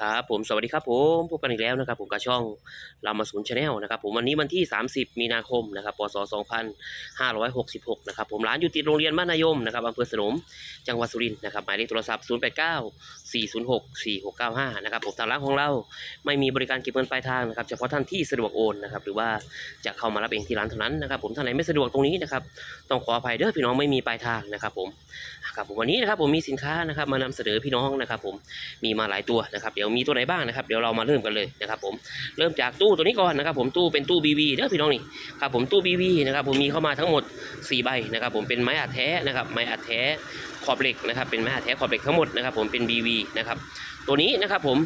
ครับผมสวัสดีครับผมพบกันอีกแล้วนะครับ ผมกับช่องรามาศูนย์ชาแนลนะครับผมวันนี้วันที่ 30 มีนาคมนะครับพศ2566นะครับผมร้านอยู่ติดโรงเรียนบ้านนายมนะครับอำเภอสนมจังหวัดสุรินทร์นะครับหมายเลขโทรศัพท์ 089 406 4695นะครับผมทางร้านของเราไม่มีบริการเก็บเงินปลายทางนะครับเฉพาะท่านที่สะดวกโอนนะครับหรือว่าจะเข้ามารับเองที่ร้านเท่านั้นนะครับผมท่านไหนไม่สะดวกตรงนี้นะครับต้องขออภัยเด้อพี่น้องไม่มีปลายทางนะครับผมครับผมวันนี้นะครับผมมีสินค้านะครับมานำเสนอพี่น้องนะครับผมมีมาหลายตัวนะครับเดี๋ยวมีตัวไหนบ้างนะครับเดี๋ยวเรามาเริ่มกันเลยนะครับผมเริ่มจากตู้ตัวนี้ก่อนนะครับผมตู้เป็นตู้ BV เด้อพี่น้องนี่ครับผมตู้ BV นะครับผมมีเข้ามาทั้งหมด 4 ใบนะครับผมเป็นไม้อัดแท้นะครับไม้อัดแท้ขอบเหล็กนะครับเป็นไม้อัดแท้ขอบเหล็กทั้งหมดนะครับผมเป็น BV นะครับตัวนี้นะครับผม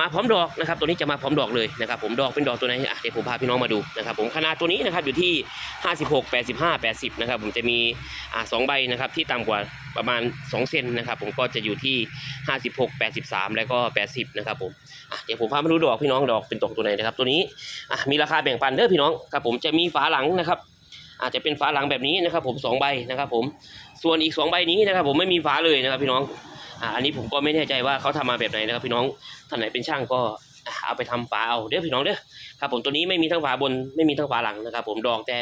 มาพร้อมดอกนะครับ ตัวนี้จะมาพร้อมดอกเลยนะครับ ผมดอกเป็นดอกตัวไหนอะเดี๋ยวผมพาพี่น้องมาดูนะครับ ผมขนาดตัวนี้นะครับอยู่ที่ 56 85 80นะครับ ผมจะมีอ่าสองใบนะครับที่ต่ำกว่าประมาณ 2 เซนนะครับ ผมก็จะอยู่ที่ 56 83 แล้วก็ 80 นะครับผมอะเดี๋ยวผมพามาดูดอกพี่น้องดอกเป็นดอกตัวไหนนะครับ ตัวนี้อะมีราคาแบ่งปันเด้อพี่น้องครับผมจะมีฝาหลังนะครับอาจจะเป็นฝาหลังแบบนี้นะครับ ผมสองใบนะครับ ผมส่วนอีก 2 ใบนี้นะครับ ผมไม่มีฝาเลยนะครับพี่น้อง อะอันนี้ผมก็ไม่แน่ใจว่าเขาทำมาแบบไหนนะครับ พี่น้องท่านไหนเป็นช่างก็เอาไปทำฝาเอาเด้อพี่น้องเด้อครับผมตัวนี้ไม่มีทั้งฝาบนไม่มีทั้งฝาหลังนะครับ ผมดอกแต่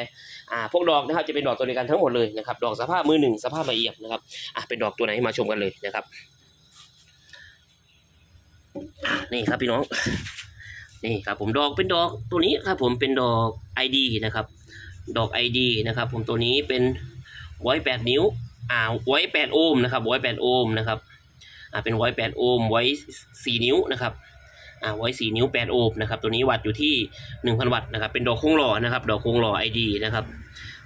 อ่าพวกดอกนะครับจะเป็นดอกตัวเดียวกันทั้งหมดเลยนะครับดอกสภาพมือหนึ่งสภาพละเอียดนะครับอะเป็นดอกตัวไหนมาชมกันเลยนะครับนี่ครับพี่น้องนี่ครับผมดอกเป็นดอกตัวนี้ครับผมเป็นดอก ID นะครับ ดอก ID นะครับ ผมตัวนี้เป็นไว้แปดนิ้วอ่าไว้แปดโอห์มนะครับไว้แปดโอห์มนะครับ เป็นไว้แปดโอห์มไว้สี่นิ้วนะครับอ่าไว้สี่นิ้วแปดโอห์มนะครับตัวนี้วัดอยู่ที่หนึ่งพันวัตต์นะครับเป็นดอกคงหล่อนะครับดอกคงหล่อไอดีนะครับ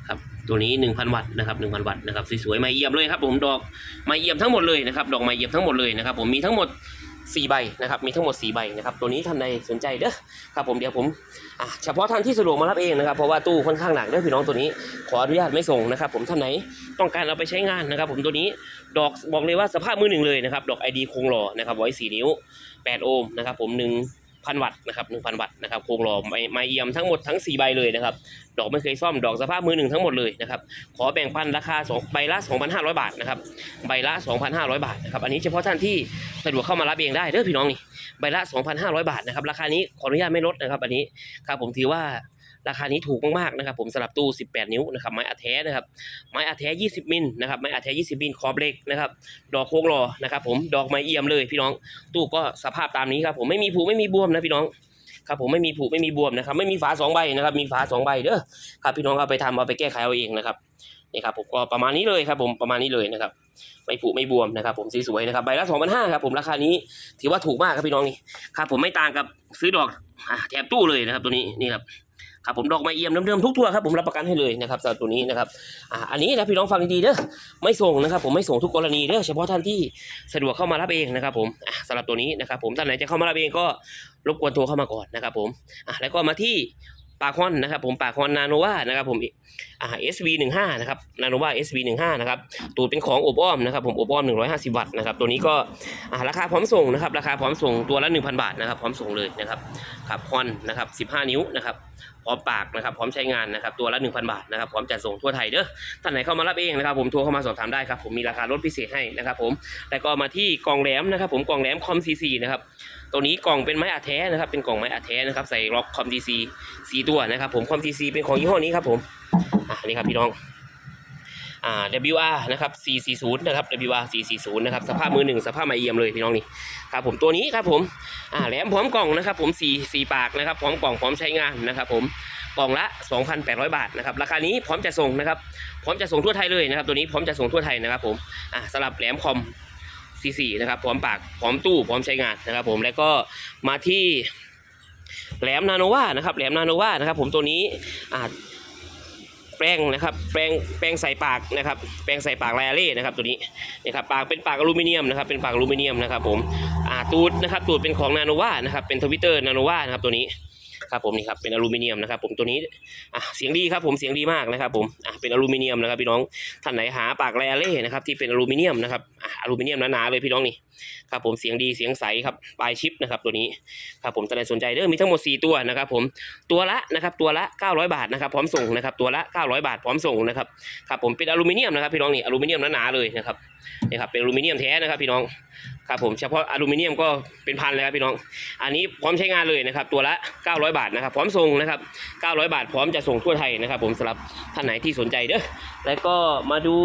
ครับตัวนี้1,000วัตต์นะครับ1,000วัตต์นะครับสวยๆไม้เยี่ยมเลยครับผมดอกไม้เยี่ยมทั้งหมดเลยนะครับดอกไม้เยี่ยมทั้งหมดเลยนะครับผมมีทั้งหมด 4ใบนะครับมีทั้งหมด 4 ใบนะครับตัวนี้ท่านใดสนใจเด้อครับผมเดี๋ยวผมเฉพาะท่านที่สะดวกมารับเองนะครับเพราะว่าตู้ค่อนข้างหนักเด้อพี่น้องตัวนี้ขออนุญาตไม่ส่งนะครับ ผมท่านไหนต้องการเอาไปใช้งานนะครับ ผมตัวนี้ดอกบอกเลยว่าสภาพมือหนึ่งเลยนะครับดอกไอดีคงหล่อนะครับไว้4นิ้ว 8 โอห์มนะครับผม1 พันวัตต์นะครับหนึ่งพันวัตต์นะครับโครงหล่อไม้ไม้เอี่ยมทั้งหมดทั้ง4ใบเลยนะครับดอกไม่เคยซ่อมดอกสภาพมือหนึ่งทั้งหมดเลยนะครับขอแบ่งพันราคาสองใบละ 2,500 บาทนะครับใบละ 2,500 บาทนะครับอันนี้เฉพาะท่านที่สะดวกเข้ามารับเองได้เด้อพี่น้องนี่ใบละ 2,500 บาทนะครับราคานี้ขออนุญาตไม่ลดนะครับอันนี้ครับผมถือว่า ราคานี้ถูกมากๆนะครับผมสำหรับตู้ 18 นิ้วนะครับไม้อัดแท้นะครับไม้อัดแท้ 20 มิลนะครับไม้อัดแท้ 20 มิลขอบเหล็กนะครับดอกโค้งหล่อนะครับผมดอกไม้เอี่ยมเลยพี่น้อง ตู้ก็สภาพตามนี้ครับผมไม่มีผุไม่มีบวมนะพี่น้องครับผมไม่มีผุไม่มีบวมนะครับไม่มีฝาสองใบนะครับมีฝาสองใบเด้อครับพี่น้องเอาไปทำเอาไปแก้ไขเอาเองนะครับนี่ครับผมก็ประมาณนี้เลยครับผมประมาณนี้เลยนะครับไม่ผุไม่บวมนะครับผมสีสวยนะครับใบละสองพันห้าครับผมราคานี้ถือว่าถูกมากครับพี่น้องนี่ครับผมไม่ต่างกับซื้อดอกอแถบตู้เลยนะครับตัวนี้นี่ครับ ครับผมดอกไม้เอี่ยมเดิมๆทุกตัวครับผมรับประกันให้เลยนะครับสำหรับตัวนี้นะครับอ่าอันนี้นะพี่น้องฟังดีๆเด้อไม่ส่งนะครับผมไม่ส่งทุกกรณีเด้อเฉพาะท่านที่สะดวกเข้ามารับเองนะครับผมอ่าสำหรับตัวนี้นะครับผมท่านไหนจะเข้ามารับเองก็รบกวนโทรเข้ามาก่อนนะครับผมอ่าแล้วก็มาที่ปากฮอนนะครับผมปากฮอนนาโนวานะครับผมอ่า SV 1 5นะครับนาโนวา SV 1 5นะครับตูดเป็นของอบอ้อมนะครับผมอบอ้อม 150 วัตต์นะครับตัวนี้ก็อ่าราคาพร้อมส่งนะครับราคาพร้อมส่งตัวละ 1,000 บาทนะครับพร้อมส่งเลยนะครับครับคอนนะครับ 15 นิ้วนะครับพร้อมปากนะครับ พร้อมใช้งานนะครับ ตัวละ 1,000 บาทนะครับ พร้อมจัดส่งทั่วไทยเด้อ ท่านไหนเข้ามารับเองนะครับผมโทรเข้ามาสอบถามได้ครับ ผมมีราคาลดพิเศษให้นะครับผม แล้วก็มาที่กล่องแหลมนะครับ ผมกล่องแหลมคอมซีซีนะครับ ตัวนี้กล่องเป็นไม้อัดแท้นะครับ เป็นกล่องไม้อัดแท้นะครับ ใส่ล็อกคอมซีซีสีตัวนะครับ ผมคอมซีซีเป็นของยี่ห้อนี้ครับผม อะนี่ครับพี่น้อง อ่า WR นะครับ 440 นะครับ WR 440 นะครับ สภาพมือหนึ่งสภาพไม่เอี่ยมเลยพี่น้องนี่ ครับผม ตัวนี้ครับผม อ่า แหลมพร้อมกล่องนะครับ ผม4 4ปากนะครับ พร้อมกล่องพร้อมใช้งานนะครับ ผม กล่องละ 2,800 บาทนะครับ ราคานี้พร้อมจะส่งนะครับ พร้อมจะส่งทั่วไทยเลยนะครับ ตัวนี้พร้อมจะส่งทั่วไทยนะครับ ผม อ่าสำหรับแหลมคอม C4 นะครับ พร้อมปาก พร้อมตู้ พร้อมใช้งานนะครับ ผม แล้วก็มาที่แหลมนาโนวานะครับ แหลมนาโนวานะครับ ผม ตัวนี้ อ่า แปลงนะครับ แปลงแปลงใส่ปากนะครับ แปลงใส่ปากไลอาเล่นะครับตัวนี้นะครับปากเป็นปากอลูมิเนียมนะครับ เป็นปากอลูมิเนียมนะครับ ผมอ่าตูดนะครับตูดเป็นของนาโนวานะครับ เป็นทวิตเตอร์นาโนวานะครับตัวนี้ครับผมนี่ครับเป็นอลูมิเนียมนะครับ ผมตัวนี้อะเสียงดีครับผมเสียงดีมากนะครับ ผมอะเป็นอลูมิเนียมนะครับพี่น้องท่านไหนหาปากไลอาเล่นะครับที่เป็นอลูมิเนียมนะครับอะอลูมิเนียมหนาๆเลยพี่น้องนี่ ครับผมเสียงดีเสียงใสครับปลายชิปนะครับตัวนี้ครับผมท่านใดสนใจเด้อมีทั้งหมด 4 ตัวนะครับผมตัวละนะครับตัวละ 900 บาทนะครับพร้อมส่งนะครับตัวละ 900 บาทพร้อมส่งนะครับครับผมเป็นอลูมิเนียมนะครับพี่น้องนี่อลูมิเนียมหนาๆเลยนะครับนี่ครับเป็นอลูมิเนียมแท้นะครับพี่น้องครับผมเฉพาะอลูมิเนียมก็เป็นพันเลยครับพี่น้อง อันนี้พร้อมใช้งานเลยนะครับตัวละ 900 บาทนะครับพร้อมส่งนะครับ 900 บาทพร้อมจะส่งทั่วไทยนะครับ ผมสำหรับท่านไหนที่สนใจเด้อแล้วก็มาดู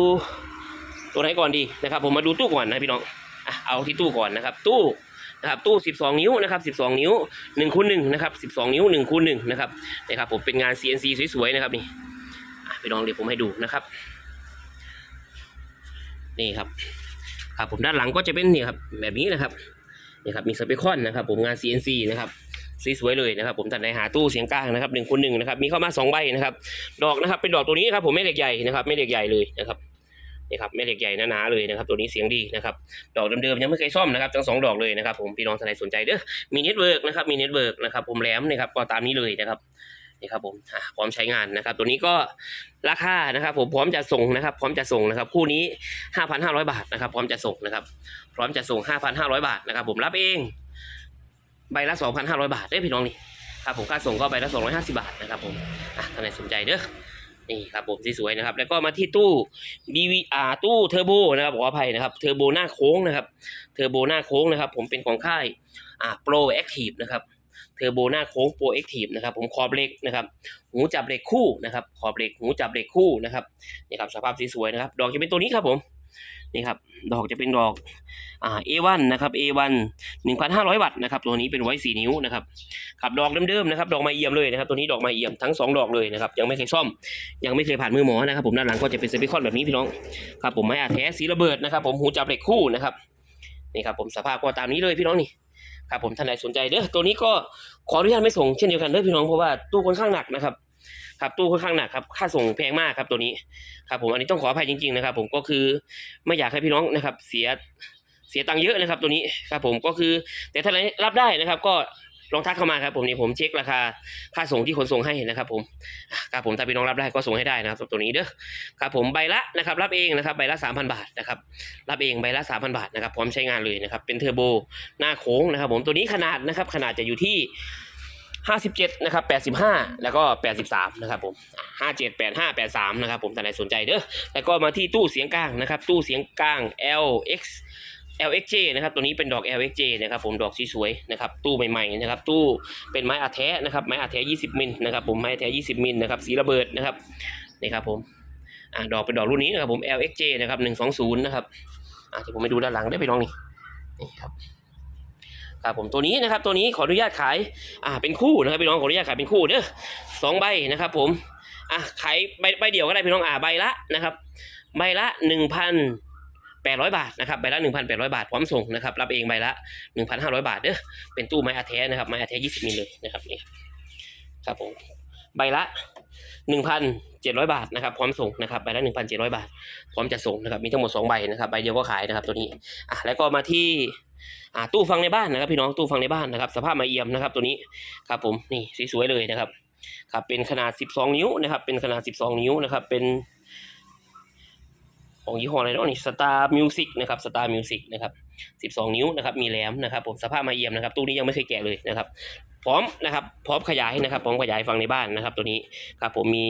ตัวไหนก่อนดีนะครับ ผมมาดูตู้ก่อนนะพี่น้อง เอาที่ตู้ก่อนนะครับ ตู้นะครับตู้ 12 นิ้วนะครับ12 นิ้ว1คูณ1นะครับ12 นิ้ว1คูณ1นะครับนะครับผมเป็นงาน CNC สวยๆนะครับนี่อะพี่น้องเดี๋ยวผมให้ดูนะครับ นี่ครับครับผมด้านหลังก็จะเป็นนี่ครับแบบนี้นะครับนี่ครับมีสเปคอนนะครับ ผมงาน CNC นะครับสีสวยเลยนะครับ ผมตัดในหาตู้เสียงกลางนะครับหนึ่งคูณหนึ่งนะครับมีเข้ามาสองใบนะครับ ดอกนะครับเป็นดอกตัวนี้ครับผมไม่เหล็กใหญ่นะครับไม่เหล็กใหญ่เลยนะครับ นี่ครับไม่เหล็กใหญ่หนาๆเลยนะครับตัวนี้เสียงดีนะครับดอกเดิมๆยังไม่เคยซ่อมนะครับทั้งสองดอกเลยนะครับผมพี่น้องท่านใดสนใจเด้อมีเน็ตเวิร์กนะครับมีเน็ตเวิร์กนะครับผมแหลมนะครับก็ตามนี้เลยนะครับนี่ครับผมพร้อมใช้งานนะครับ ตัวนี้ก็ราคานะครับ ผมพร้อมจะส่งนะครับ พร้อมจะส่งนะครับ คู่นี้ 5,500 บาทนะครับ พร้อมจะส่งนะครับ พร้อมจะส่ง 5,500 บาทนะครับ ผมรับเองใบละ 2,500 บาทได้อพี่น้องนี่ครับผมค่าส่งก็ใบละ250 บาทนะครับผมท่านไหนสนใจเด้อ นี่ครับผมสวยๆนะครับ แล้วก็มาที่ตู้ BVR ตู้เทอร์โบนะครับขออภัยนะครับเทอร์โบหน้าโค้งนะครับเทอร์โบหน้าโค้งนะครับ ผมเป็นของค่ายอ่า Pro Active นะครับเทอร์โบหน้าโค้ง Pro Active นะครับผมขอบเหล็กนะครับหูจับเหล็กคู่นะครับขอบเหล็กหูจับเหล็กคู่นะครับนี่ครับสภาพสวยๆนะครับ ดอกจะเป็นตัวนี้ครับผม นี่ครับดอกจะเป็นดอกอ่า A1 นะครับ A1 1,500 วัตต์นะครับตัวนี้เป็นไว้4นิ้วนะครับขับดอกเดิมๆนะครับดอกไม้เอี่ยมเลยนะครับตัวนี้ดอกไม้เอี่ยมทั้งสองดอกเลยนะครับยังไม่เคยซ่อม ยังไม่เคยผ่านมือหมอนะครับผมด้านหลังก็จะเป็นเซฟิคอนแบบนี้พี่น้องครับผมไม้อาแท้สีระเบิดนะครับผมหูจับเหล็กคู่นะครับนี่ครับผมสภาพก็ตามนี้เลยพี่น้องนี่ครับผมท่านใดสนใจเด้อตัวนี้ก็ขออนุญาตไม่ส่งเช่นเดียวกันเด้อพี่น้องเพราะว่าตู้ค่อนข้างหนักนะครับ ครับตู้ค่อนข้างหนักครับค่าส่งแพงมากครับตัวนี้ครับผมอันนี้ต้องขออภัยจริงๆนะครับ ผมก็คือไม่อยากให้พี่น้องนะครับ เสียเสียตังค์เยอะนะครับตัวนี้ครับผมก็คือแต่ถ้าไหนรับได้นะครับ ก็ลองทักเข้ามาครับผมนี่ผมเช็คราคาค่าส่งที่ขนส่งให้นะครับ ผมครับผมถ้าพี่น้องรับได้ก็ส่งให้ได้นะครับตัวนี้เด้อครับผมใบละนะครับ รับเองนะครับใบละ 3,000 บาทนะครับรับเองใบละ 3,000 บาทนะครับพร้อมใช้งานเลยนะครับเป็นเทอร์โบหน้าโค้งนะครับ ผมตัวนี้ขนาดนะครับขนาดจะอยู่ที่ 57นะครับ85แล้วก็83นะครับผม57 85 83นะครับผมท่านใดสนใจเด้อแล้วก็มาที่ตู้เสียงกลางนะครับ ตู้เสียงกลาง LX LXJ นะครับ ตัวนี้เป็นดอก LXJ นะครับผมดอกสวยๆนะครับ ตู้ใหม่ๆนะครับ ตู้เป็นไม้อาแท้นะครับ ไม้อาแท้ 20 มิลนะครับผมไม้อาแท้ 20 มิลนะครับ สีระเบิดนะครับ นี่ครับผมอ่าดอกเป็นดอกรุ่นนี้นะครับผม LXJ นะครับ120 นะครับอ่าที่ผมไปดูด้านหลังได้ไปลองนี่นี่ครับ ครับผมตัวนี้นะครับตัวนี้ขออนุญาตขายอ่าเป็นคู่นะครับพี่น้องขออนุญาตขายเป็นคู่เด้อสองใบนะครับผมอะขายใบใบเดียวก็ได้พี่น้องอ่าใบละนะครับใบละหนึ่งพันแปดร้อยบาทนะครับใบละหนึ่งพันแปดร้อยบาทพร้อมส่งนะครับรับเองใบละหนึ่งพันห้าร้อยบาทเด้อเป็นตู้ไม้อาแท้นะครับไม้อาแท้ยี่สิบมิลเลยนะครับนี่ครับผมใบละ หนึ่งพันเจ็ดร้อยบาทนะครับพร้อมส่งนะครับใบละหนึ่งพันเจ็ดร้อยบาท พร้อมจะส่งนะครับมีทั้งหมดสองใบนะครับใบเดียวก็ขายนะครับตัวนี้อะแล้วก็มาที่อ่าตู้ฟังในบ้านนะครับพี่น้องตู้ฟังในบ้านนะครับ สภาพมาเอี่ยมนะครับตัวนี้ครับผมนี่สวยๆเลยนะครับครับเป็นขนาด 12 นิ้วนะครับเป็นขนาด 12 นิ้วนะครับเป็น ของยี่ห้ออะไรเนาะนี่สตาร์มิวสิกนะครับสตาร์มิวสิกนะครับ 12 นิ้วนะครับมีแหลมนะครับผมสภาพมาเอี่ยมนะครับตู้นี้ยังไม่เคยแกะเลยนะครับพร้อมนะครับพร้อมขยายนะครับพร้อมขยายฟังในบ้านนะครับ ตัวนี้ครับผมมี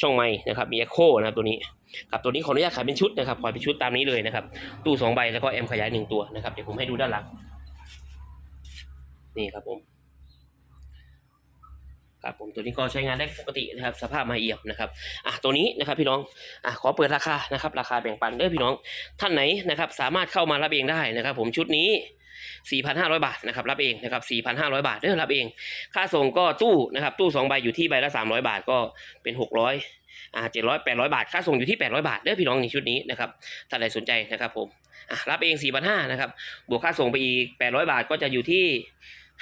ช่องไม้นะครับมีเอ็โคนะครับตัวนี้ครับตัวนี้ขออนุญาตขายเป็นชุดนะครับขายเป็นชุดตามนี้เลยนะครับตู้สองใบแล้วก็แอมขยายหนึ่งตัวนะครับเดี๋ยวผมให้ดูด้านหลังนี่ครับผม ครับผมตัวนี้ก็ใช้งานได้ปกตินะครับสภาพมาเอี่ยมนะครับอะตัวนี้นะครับพี่น้องอะขอเปิดราคานะครับราคาแบ่งปันเด้อพี่น้องท่านไหนนะครับสามารถเข้ามารับเองได้นะครับ ผมชุดนี้ 4,500 บาทนะครับรับเองนะครับ 4,500 บาทเด้อรับเอง ค่าส่งก็ตู้นะครับตู้สองใบอยู่ที่ใบละ 300 บาทก็เป็น 600อ่า700 800บาท ค่าส่งอยู่ที่800บาทเด้อพี่น้องในชุดนี้นะครับท่านใดสนใจนะครับผมอะรับเอง4,500นะครับบวกค่าส่งไปอีก800บาทก็จะอยู่ที่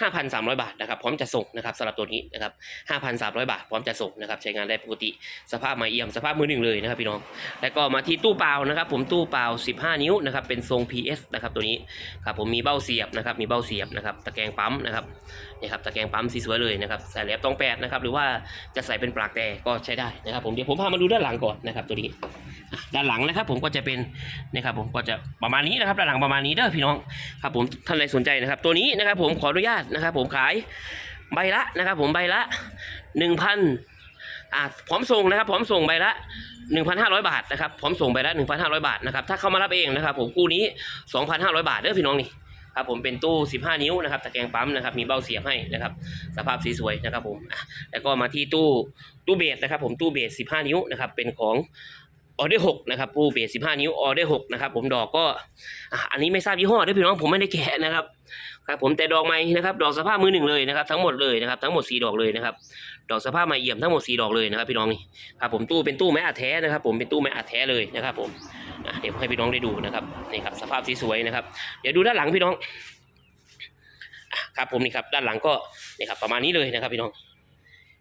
5,300 บาทนะครับพร้อมจะส่งนะครับสำหรับตัวนี้นะครับ5,300 บาท พร้อมจะส่งนะครับใช้งานได้ปกติ สภาพม่เอี่ยมสภาพมือหนึ่งเลยนะครับพี่น้อง แล้วก็มาที่ตู้เปล่านะครับ ผมตู้เปล่า 15 นิ้วนะครับเป็นทรง PS นะครับตัวนี้ครับผมมีเบ้าเสียบนะครับมีเบ้าเสียบนะครับตะแกรงปั๊มนะครับนี่ครับตะแกรงปั๊มสีสวยเลยนะครับใส่แหลมตองแปดนะครับหรือว่าจะใส่เป็นปลากแต่ก็ใช้ได้นะครับผมเดี๋ยวผมพามาดูด้านหลังก่อนนะครับตัวนี้ ด้านหลังนะครับ ผมก็จะเป็นนะครับผมก็จะประมาณนี้นะครับด้านหลังประมาณนี้เด้อพี่น้องครับผมท่านใดสนใจนะครับ ตัวนี้นะครับ ผมขออนุญาตนะครับ ผมขายใบละนะครับ ผมใบละหนึ่งพันอ่าพร้อมส่งนะครับ พร้อมส่งใบละหนึ่งพันห้าร้อยบาทนะครับพร้อมส่งใบละหนึ่งพันห้าร้อยบาทนะครับถ้าเข้ามารับเองนะครับ ผมคู่นี้สองพันห้าร้อยบาทเด้อพี่น้องนี่ครับผมเป็นตู้ 15 นิ้วนะครับตะแกรงปั๊มนะครับมีเบ้าเสียบให้นะครับสภาพสวยๆนะครับผมแล้วก็มาที่ตู้ตู้เบสนะครับ ผมตู้เบส 15 นิ้วนะครับเป็นของ ออเดอร์หกนะครับตู้เบส15นิ้วออเดอร์หกนะครับผมดอกก็อันนี้ไม่ทราบยี่ห้อด้วยพี่น้องผมไม่ได้แกะนะครับครับผมแต่ดอกไม้นะครับดอกสภาพมือหนึ่งเลยนะครับทั้งหมดเลยนะครับทั้งหมดสี่ดอกเลยนะครับดอกสภาพไม้เอี่ยมทั้งหมดสี่ดอกเลยนะครับพี่น้องนี่ครับผมตู้เป็นตู้ไม้อัดแท้นะครับ ผมเป็นตู้ไม้อัดแท้เลยนะครับผมเดี๋ยวให้พี่น้องได้ดูนะครับนี่ครับสภาพสวยๆนะครับ เดี๋ยวดูด้านหลังพี่น้องครับผมนี่ครับด้านหลังก็นี่ครับประมาณนี้เลยนะครับพี่น้อง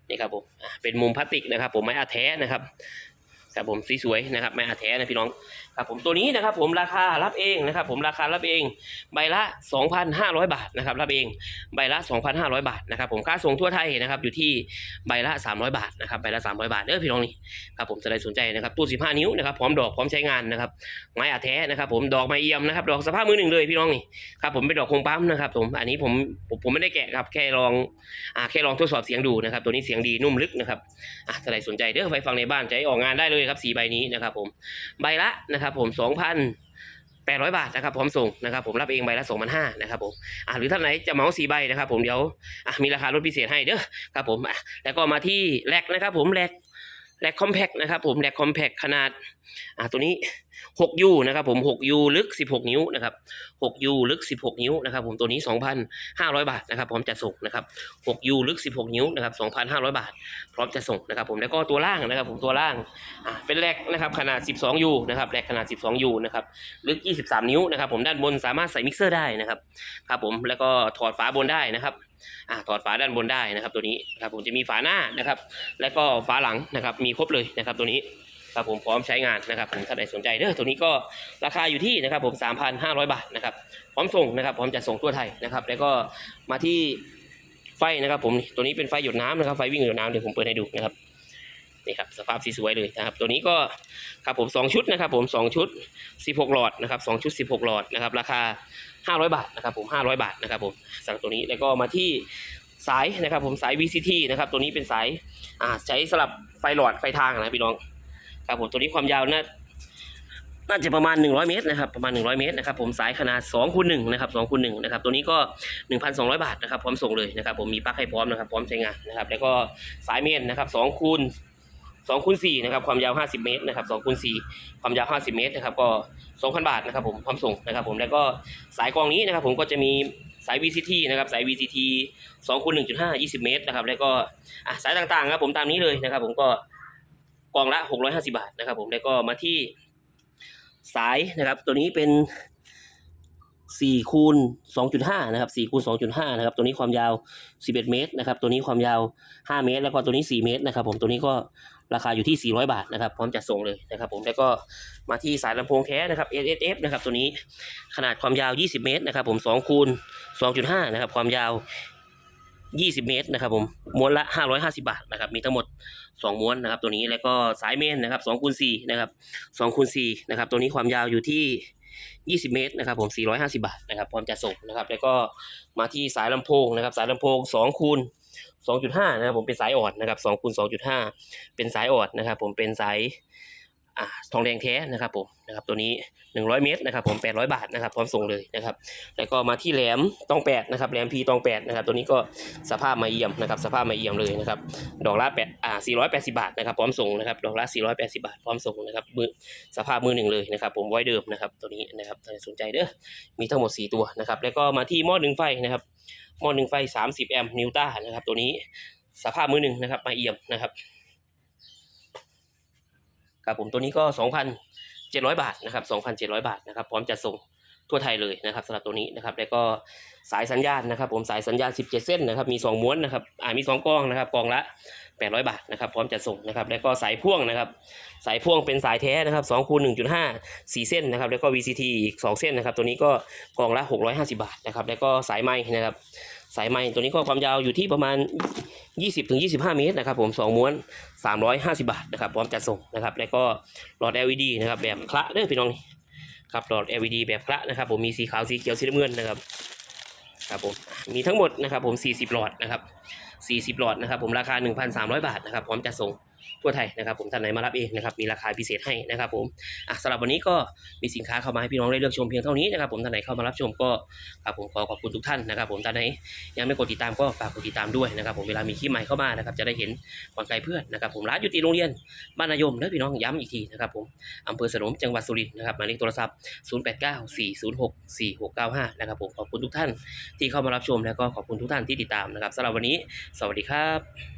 นี่ครับผมเป็นมุมพลาสติกนะครับ ผมไม้อาแท้นะครับ ครับผมสวยๆนะครับไม้อาแท้นะพี่น้องครับผมตัวนี้นะครับผมราคารับเองนะครับผมราคารับเอง ใบละ 2,500 บาทนะครับรับเองใบละ 2,500 บาทนะครับผมค่าส่งทั่วไทยนะครับอยู่ที่ใบละ 300 บาทนะครับใบละ 300 บาทเด้อพี่น้องนี่ครับผมจะได้สนใจนะครับตู้ 15 นิ้วนะครับพร้อมดอกพร้อมใช้งานนะครับไม้อาแท้นะครับผมดอกไม้เอี่ยมนะครับดอกสภาพมือหนึ่งเลยพี่น้องนี่ครับผมเป็นดอกคงปั๊มนะครับผมอันนี้ผมผมผมไม่ได้แกะครับแค่ลองอ่าแค่ลองทดสอบเสียงดูนะครับตัวนี้เสียงดีนุ่มลึกนะครับอะถ้าใครสนใจเด้อไปฟังในบ้านให้ออกงานได้เลยครับสีใบนี้นะครับผมใบละนะครับผมสองพันแปดร้อยบาทนะครับพร้อมส่งนะครับผมรับเองใบละสองพันห้านะครับผมอ่าหรือท่านไหนจะเหมาสีใบนะครับผมเดี๋ยวอะมีราคาลดพิเศษให้เด้อครับผมอะแล้วก็มาที่แลกนะครับผมแลกแลกคอมแพกนะครับผมแลกคอมแพกขนาดอ่าตัวนี้ 6U นะครับผม 6U ลึก 16 นิ้วนะครับ 6U ลึก 16 นิ้วนะครับผมตัวนี้ 2,500 บาทนะครับพร้อมจะส่งนะครับ 6U ลึก 16 นิ้วนะครับ2,500 บาท พร้อมจะส่งนะครับผมแล้วก็ตัวล่างนะครับผมตัวล่างอ่าเป็นแรกนะครับขนาด 12U นะครับแรกขนาด 12U นะครับลึก 23 นิ้วนะครับผมด้านบนสามารถใส่มิกเซอร์ได้นะครับครับผมแล้วก็ถอดฝาบนได้นะครับอ่าถอดฝาด้านบนได้นะครับตัวนี้ครับผมจะมีฝาหน้านะครับ แล้วก็ฝาหลังนะครับมีครบเลยนะครับตัวนี้ ครับผมพร้อมใช้งานนะครับผมถ้าใครสนใจเด้อตัวนี้ก็ราคาอยู่ที่นะครับผม 3,500 บาทนะครับพร้อมส่งนะครับพร้อมจะส่งทั่วไทยนะครับ แล้วก็มาที่ไฟนะครับผมตัวนี้เป็นไฟหยดน้ำนะครับไฟวิ่งหยดน้ำเดี๋ยวผมเปิดให้ดูนะครับนี่ครับสภาพสีสวยเลยนะครับ ตัวนี้ก็ครับผมสองชุดนะครับผมสองชุด 16 หลอดนะครับสองชุด 16 หลอดนะครับราคา 500 บาทนะครับผม 500 บาทนะครับผมสำหรับตัวนี้แล้วก็มาที่สายนะครับผมสาย VCT นะครับตัวนี้เป็นสายอ่าใช้สลับไฟหลอดไฟทางนะพี่น้อง ครับผมตัวนี้ความยาวน่าน่าจะประมาณ 100 เมตรนะครับประมาณ 100 เมตรนะครับผมสายขนาด2คูณ1นะครับ2คูณ1นะครับตัวนี้ก็ 1,200 บาทนะครับพร้อมส่งเลยนะครับผมมีปลั๊กให้พร้อมนะครับพร้อมใช้งานนะครับแล้วก็สายเมนนะครับ2คูณ2คูณ4นะครับความยาว 50 เมตรนะครับ2คูณ4ความยาว 50 เมตรนะครับก็ 2,000 บาทนะครับผมพร้อมส่งนะครับผมแล้วก็สายกรองนี้นะครับผมก็จะมีสาย VCT นะครับสาย VCT 2คูณ1.5 20 เมตรนะครับแล้วก็อะสายต่างๆครับผมตามนี้เลยนะครับผมก็ กองละ 650 บาทนะครับผมแล้วก็มาที่สายนะครับ ตัวนี้เป็น4คูณ2.5นะครับ4คูณ2.5นะครับตัวนี้ความยาว 11 เมตรนะครับตัวนี้ความยาว 5 เมตร แล้วก็ตัวนี้ 4 เมตรนะครับผมตัวนี้ก็ราคาอยู่ที่ 400 บาทนะครับพร้อมจัดส่งเลยนะครับผมแล้วก็มาที่สายลำโพงแท้นะครับ SSF นะครับตัวนี้ขนาดความยาว 20 เมตรนะครับผม2คูณ2.5นะครับความยาว 20 เมตรนะครับผมม้วนละ 550 บาทนะครับมีทั้งหมด 2 ม้วนนะครับ ตัวนี้แล้วก็สายเมนนะครับ2คูณ4นะครับ2คูณ4นะครับตัวนี้ความยาวอยู่ที่ 20 เมตรนะครับผม450 บาทนะครับพร้อมจะส่งนะครับ แล้วก็มาที่สายลำโพงนะครับ สายลำโพง2คูณ2.5นะครับผมเป็นสายอ่อนนะครับ2คูณ2.5 เป็นสายอ่อนนะครับ ผมเป็นสาย อ่าทองแดงแท้นะครับผมนะครับตัวนี้ 100 เมตรนะครับผม 800 บาทนะครับพร้อมส่งเลยนะครับ แล้วก็มาที่แหลมตองแปดนะครับแหลมพีตองแปดนะครับตัวนี้ก็สภาพมาเยี่ยมนะครับสภาพมาเยี่ยมเลยนะครับดอกละแปดอ่า480 บาทนะครับพร้อมส่งนะครับดอกละ 480 บาทพร้อมส่งนะครับมือสภาพมือหนึ่งเลยนะครับผมไว้เดิมนะครับตัวนี้นะครับถ้าสนใจเด้อมีทั้งหมด 4 ตัวนะครับแล้วก็มาที่หม้อหนึ่งไฟนะครับหม้อหนึ่งไฟ 30 แอมป์นิวต้านะครับตัวนี้สภาพมือหนึ่งนะครับมาเอี่ยมนะครับ ครับผมตัวนี้ก็ 2,700 บาทนะครับ2,700 บาทนะครับพร้อมจะส่งทั่วไทยเลยนะครับสำหรับตัวนี้นะครับแล้วก็สายสัญญาณนะครับ ผมสายสัญญาณ 17 เส้นนะครับมี 2 ม้วนนะครับอ่ามี 2กองนะครับกองละ 800 บาทนะครับพร้อมจะส่งนะครับแล้วก็สายพ่วงนะครับสายพ่วงเป็นสายแท้นะครับ2คูณ1.5 4 เส้นนะครับแล้วก็ VCT อีก 2 เส้นนะครับตัวนี้ก็กองละ 650 บาทนะครับแล้วก็สายไม้นะครับ สายไม้ตัวนี้ก็ความยาวอยู่ที่ประมาณ 20-25 เมตรนะครับผม2ม้วน 350 บาทนะครับพร้อมจัดส่งนะครับแล้วก็หลอด LED นะครับแบบคละเด้อพี่น้องครับหลอด LED แบบคละนะครับผมมีสีขาวสีเขียวสีน้ำเงินนะครับครับผมมีทั้งหมดนะครับผม 40 หลอดนะครับ 40 หลอดนะครับผมราคา 1,300 บาทนะครับพร้อมจัดส่ง ทั่วไทยนะครับผมท่านไหนมารับเองนะครับมีราคาพิเศษให้นะครับผมอะสำหรับวันนี้ก็มีสินค้าเข้ามาให้พี่น้องได้เลือกชมเพียงเท่านี้นะครับผมท่านไหนเข้ามารับชมก็ครับผมขอขอบคุณทุกท่านนะครับผมท่านไหนยังไม่กดติดตามก็ฝากกดติดตามด้วยนะครับผมเวลามีคลิปใหม่เข้ามานะครับจะได้เห็นก่อนไกลเพื่อนนะครับผมร้านอยู่ติดโรงเรียนบ้านนายมนะพี่น้องย้ำอีกทีนะครับผมอำเภอสนมจังหวัดสุรินทร์นะครับหมายเลขโทรศัพท์ 0894064695 นะครับผมขอบคุณทุกท่านที่เข้ามารับชมแล้วก็ขอบคุณทุกท่านที่ติดตามนะครับสำหรับวันนี้ สวัสดีครับ